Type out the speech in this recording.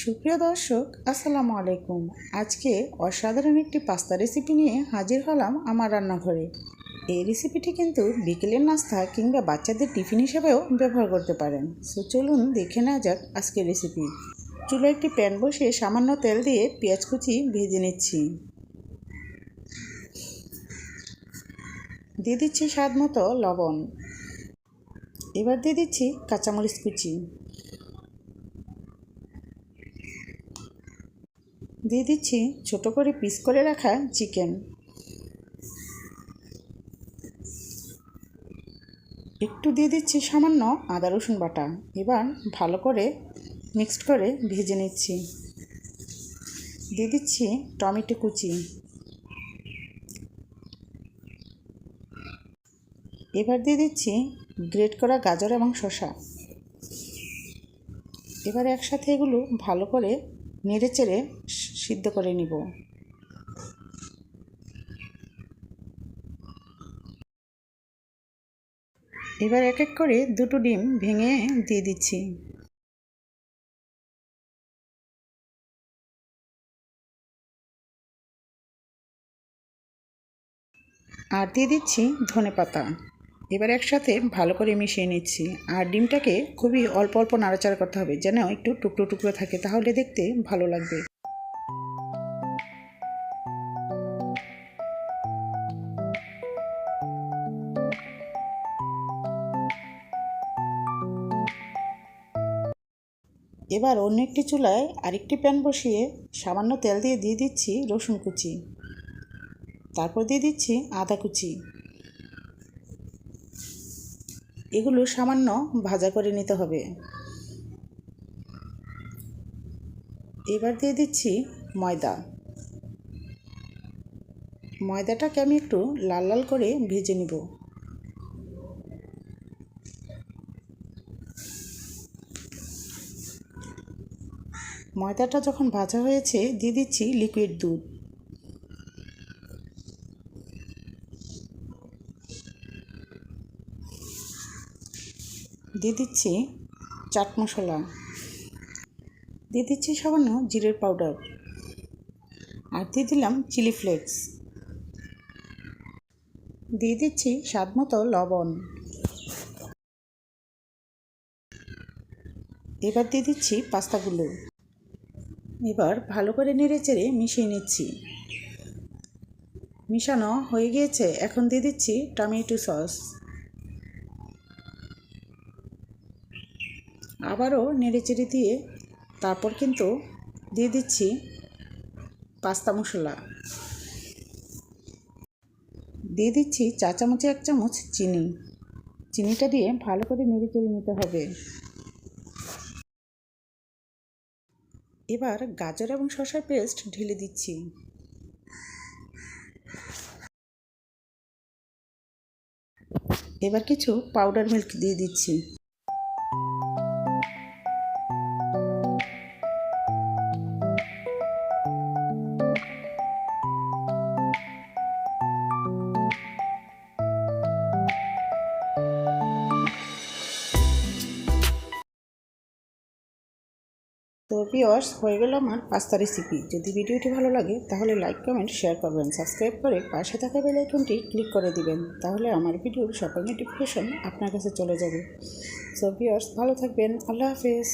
সুপ্রিয় দর্শক, আসসালামু আলাইকুম। আজকে অসাধারণ একটি পাস্তা রেসিপি নিয়ে হাজির হলাম আমার রান্নাঘরে। এই রেসিপিটি কিন্তু বিকেলের নাস্তা কিংবা বাচ্চাদের টিফিন হিসেবেও ব্যবহার করতে পারেন। সো চলুন দেখে নেওয়া যাক আজকের রেসিপি চুলো একটি প্যান বসিয়ে সামান্য তেল দিয়ে পেঁয়াজ কুচি ভেজে নিচ্ছি। দিয়ে দিচ্ছি স্বাদ মতো লবণ। এবার দিয়ে দিচ্ছি কাঁচামরিচ কুচি। দিয়ে দিচ্ছি ছোট করে পিস করে রাখা চিকেন। একটু দিয়ে দিচ্ছি সামান্য আদা, রসুন বাটা। এবার ভালো করে মিক্সড করে ভেজে নিচ্ছি। দিয়ে দিচ্ছি টমেটো কুচি। এবার দিয়ে দিচ্ছি গ্রেট করা গাজর এবং শসা। এবার একসাথে এগুলো ভালো করে নেড়ে চেড়ে সিদ্ধ করে নিব। এবার এক এক করে দুটো ডিম ভেঙে দিয়ে দিচ্ছি। আর দিয়ে দিচ্ছি ধনে পাতা এবার একসাথে ভালো করে মিশিয়ে নিচ্ছি। আর ডিমটাকে খুবই অল্প অল্প নাড়াচাড়া করতে হবে, যেন একটু টুকরো টুকরো থাকে, তাহলে দেখতে ভালো লাগবে। এবার অন্য একটি চুলায় আরেকটি প্যান বসিয়ে সামান্য তেল দিয়ে দিয়ে দিচ্ছি রসুন কুচি। তারপর দিয়ে দিচ্ছি আদা কুচি। এগুলো সামান্য ভাজা করে নিতে হবে। এবার দিয়ে দিচ্ছি ময়দা। ময়দাটাকে আমি একটু লাল লাল করে ভেজে নিব। ময়দাটা যখন ভাজা হয়েছে, দিয়ে দিচ্ছি লিকুইড দুধ। দিয়ে দিচ্ছি চাট মশলা। দিয়ে দিচ্ছি সামান্য জিরের পাউডার আর দিয়ে দিলাম চিলি ফ্লেক্স দিয়ে দিচ্ছি স্বাদ মতো লবণ। এবার দিয়ে দিচ্ছি পাস্তাগুলো। এবার ভালো করে নেড়ে চেড়ে মিশিয়ে নিচ্ছি। মিশানো হয়ে গিয়েছে, এখন দিয়ে দিচ্ছি টমেটো সস আবারও নেড়েচেড়ে দিয়ে তারপর কিন্তু দিয়ে দিচ্ছি পাস্তা মশলা। দিয়ে দিচ্ছি চা চামচে এক চামচ চিনি। চিনিটা দিয়ে ভালো করে নেড়েচেড়ে নিতে হবে। এবার গাজর এবং শসার পেস্ট ঢেলে দিচ্ছি। এবার কিছু পাউডার মিল্ক দিয়ে দিচ্ছি। তো পিওর্স হয়ে গেল আমার পাস্তা রেসিপি যদি ভিডিওটি ভালো লাগে, তাহলে লাইক, কমেন্ট, শেয়ার করবেন। সাবস্ক্রাইব করে পাশে থাকা বেল আইকনটি ক্লিক করে দিবেন। তাহলে আমার ভিডিওর সকল নোটিফিকেশন আপনার কাছে চলে যাবে। সো পিওর্স ভালো থাকবেন। আল্লাহ হাফেজ।